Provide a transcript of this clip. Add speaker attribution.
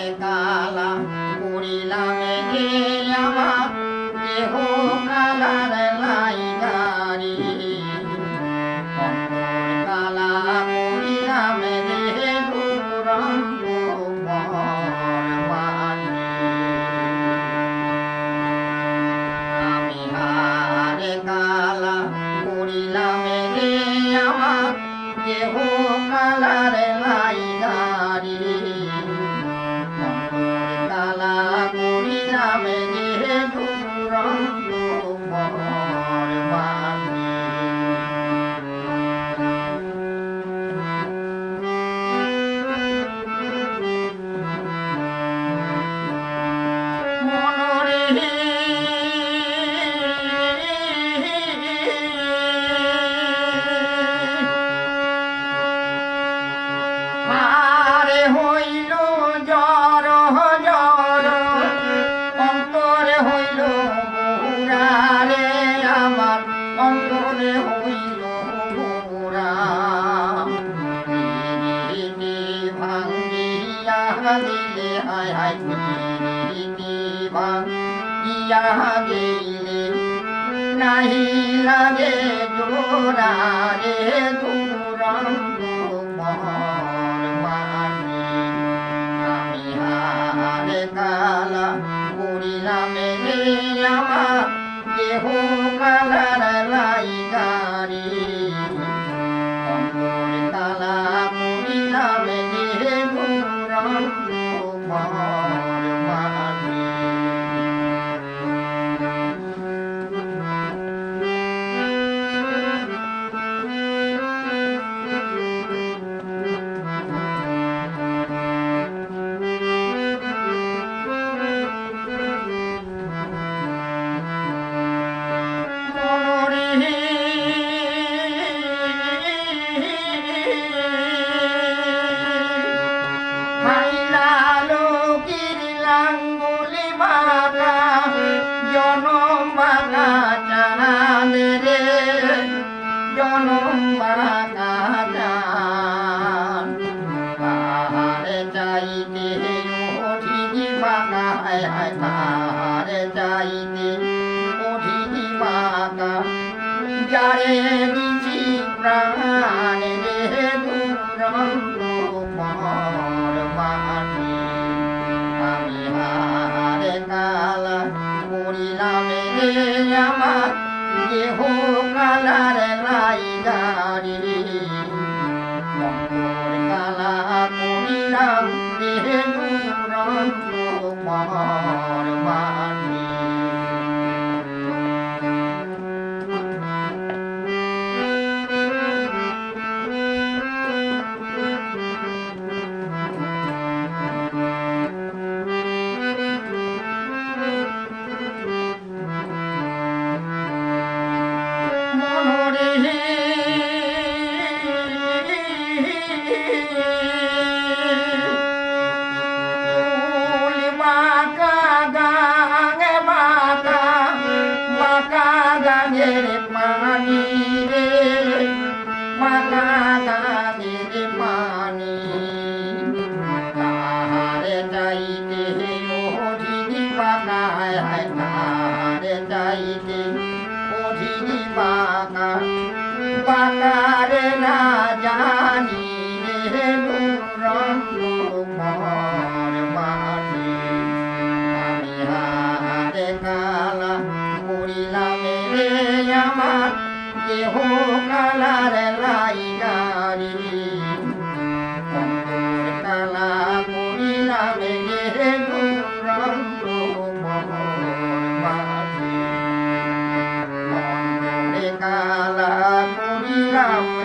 Speaker 1: রে কালা করিলাম গে আমার দেহ কালার লাইগারি অন্তর কালা দুরন্ত মরমানি আমি হারে কালা করিলাম রে আমার দেহ কালার লাইগারি অন্তর অন্তরে হইল পিরিতি ভাঙ্গিয়া দিলে হায় হায় ভাঙ্গিয়া গেলে, নাহি লাগে জোড়া রে দুরন্ত আমি হারে কালা করিলাম রে আমার দেহ কালার লাইগারি অন্তর যারে দিছি প্রাণ রে দুরন্ত মর মাটি আমি হারে কালা করিলাম রে আমার দেহ কালার লাইগারি মন্তর গাঙের পানি রে বাঁকা গাঙের পানি তাহারে যাইতে ওঠিনি বাঁকা হায় তাহারে যাইতে ওঠিনি হাতে কালা করিলাম রে আমার কেহ কালার লাইগারি অন্তর কালা করিলাম অন্তরে কালা করিলাম